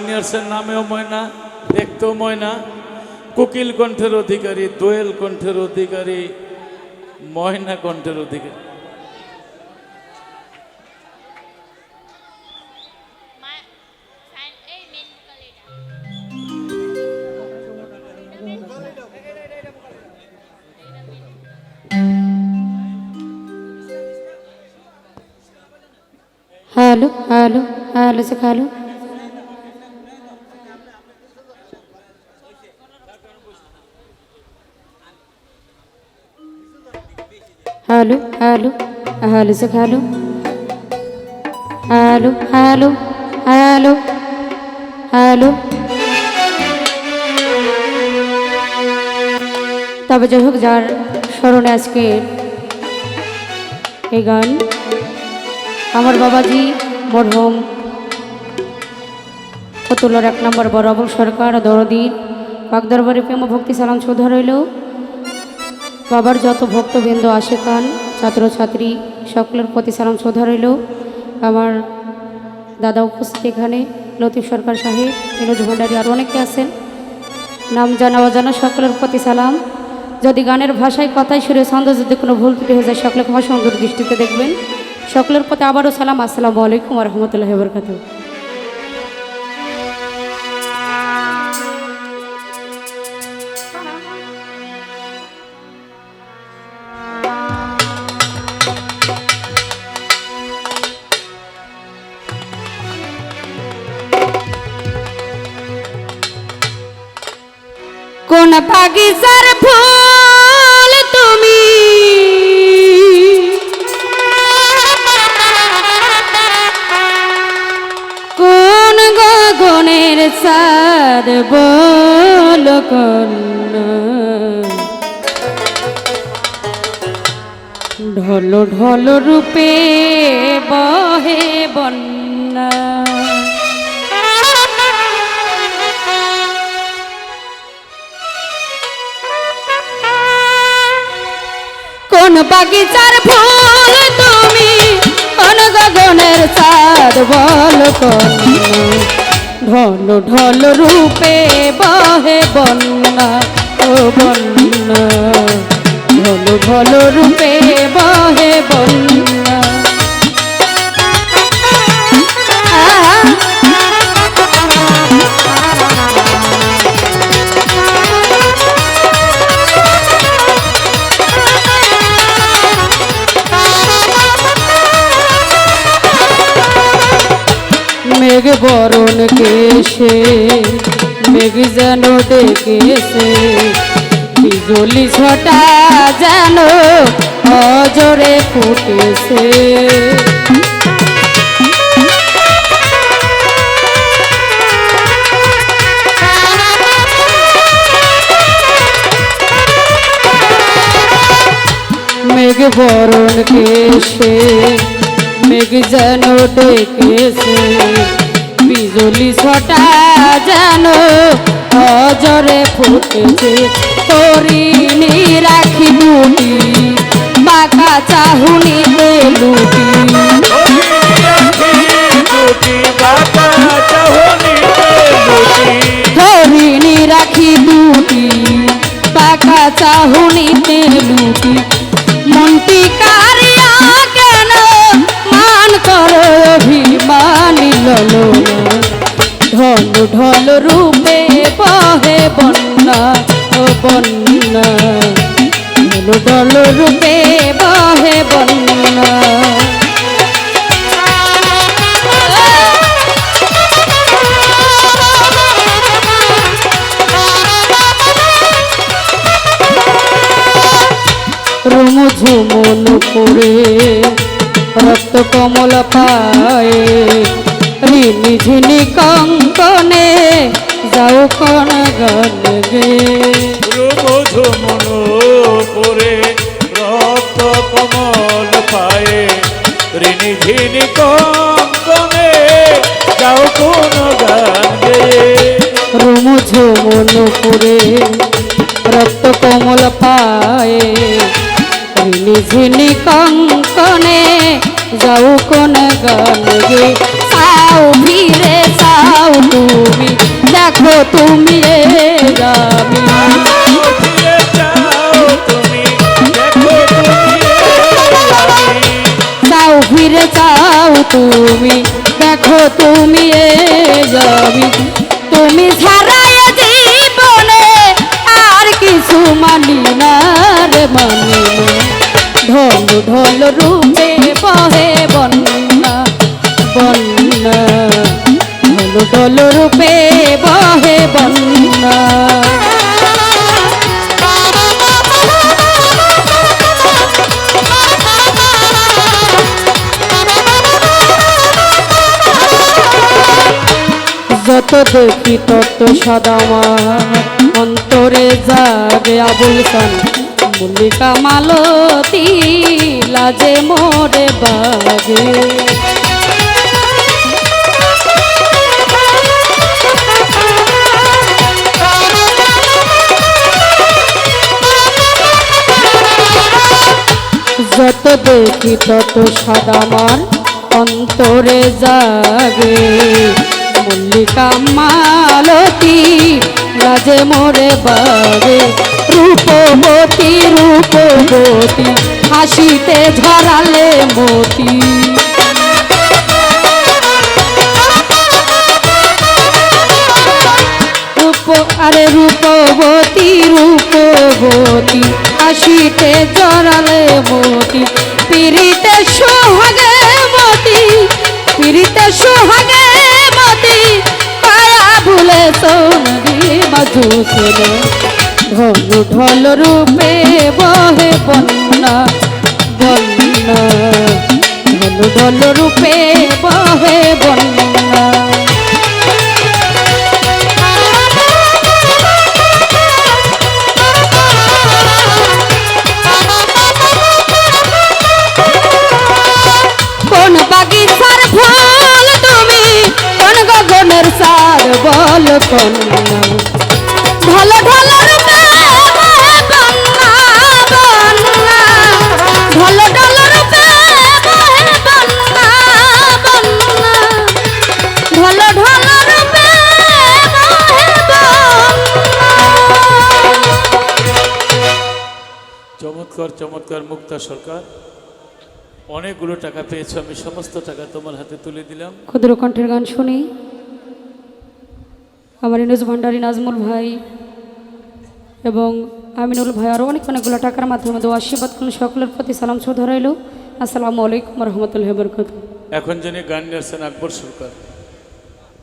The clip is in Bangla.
সিনিয়র্সের নামেও ময়না, দেখতেও ময়না কোকিল কণ্ঠের অধিকারী, দোয়েল কণ্ঠের অধিকারী, ময়না কণ্ঠের অধিকারী. হ্যালো হ্যালো হ্যালো সে হ্যালো হ্যালো হ্যালো হ্যালো সে hello hello hello hello hello তবে যাই হোক, যার স্মরণে আজকে এই গান, আমার বাবাজি মরহম ফতুল্লার এক নম্বর বরাবর সরকার দরদির পাকদরবারে প্রেম ভক্তি সালাম শ্রদ্ধা রইল। বাবার যত ভক্তবৃন্দ আসে আশেকান ছাত্রছাত্রী সকলের প্রতি সালাম শ্রদ্ধা রইল। আমার দাদা উপস্থিত এখানে, লতিফ সরকার সাহেব বিনোজ ভান্ডারী আরও অনেকে আছেন। নাম জানা অজানা সকলের প্রতি সালাম। যদি গানের ভাষায় কথায় সুরে ছন্দ যদি কোনো ভুল ত্রুটি হয়ে যায় সকলে ক্ষমা সুন্দর দৃষ্টিতে দেখবেন। সকলের প্রতি আবারও সালাম, আসসালামু আলাইকুম রহমতুল্লাহ বরকাত কোন বাগিচার ফুল তুমি। কোন গগনের সাদ বল ঢল ঢল রূপে বহে বন্যা। বাগিচার ফুল তুমি অনগণের চাঁদ বল ঢল ঢল রূপে বহে বন্যা, ও বন্যা। ঢল ঢল রূপে বহে বন্যা। বরণ কেসে মেঘ যেন ডেকেছে বিজলি ছটা যেন অজরে ফুটেছে। মেঘ বরণ কেসে, মেঘ যেন ডেকেছে বিজলি ছটা যেন অজরে ফুটেছে। তরিনি রাখি বুটি বাঁকা চাহুনি লুটি ঢল ঢল রূপে বহে বন্যা, ও বন্যা। ঢল ঢল রূপে বহে বন্যা। রুমু ঝুমুন করে রক্ত কমল পায়ে রিনি ঝিনি কঙ্কনে যাও কন গান গে। ঝুমন করে রক্ত কমল পায়ে। ঋণি ঝিনি কঙ্কনে যাও কোন গান গেয়ে রুমু ঝুমুন করে রক্ত কমল পায়ে। রিনি ঝিনি কঙ্কনে যাও কোন গান গে। সাও ভিরে সাও চাও তুমি আমি ফিরে যাও তুমি দেখো তুমি চাও তুমি, দেখো তুমি যাবি তুমি ছাড়া জীবনে আর কিছু মানি না রে মানি। রূপে ঢোল রূপে বহে বন্যা। যত দেখি তত সদামার অন্তরে যাবে আবুল খান মল্লিকা মালতী লাজে মোরে বাগে। দেখি তত সাদামার অন্তরে জাগে। মল্লিকা মালতী রাজে মোরে বাগে। রূপবতী রূপবতী, হাসিতে ঝরালে মতি। রূপ, আরে রূপবতী রূপবতী। আসিতে জড়ালে মতি পিরিতে সোহাগে মতি পিরিতে সোহাগে মতি কায়া ভুলে সোনদি মধুসূদন ঢল ঢল রূপে বহে বন্যা বন্যা। ঢল ঢল রূপে বহে বন্যা। বল চমৎকার চমৎকার মুক্তা সরকার। অনেকগুলো টাকা পেয়েছ, আমি সমস্ত টাকা তোমার হাতে তুলে দিলাম। ক্ষুদ্র কণ্ঠের গান শুনি। আমার ইনুজ ভান্ডারী নাজমুল ভাই এবং আমিনুল ভাই আরও অনেক অনেকগুলো টাকার মাধ্যমে দেওয়া আশীর্বাদ করুন। সকলের প্রতি সালাম শুধু রইল আসসালামু আলাইকুম রহমতুল্লাহ বরকত এখন যিনি গান গাইছেন আকবর সরকার।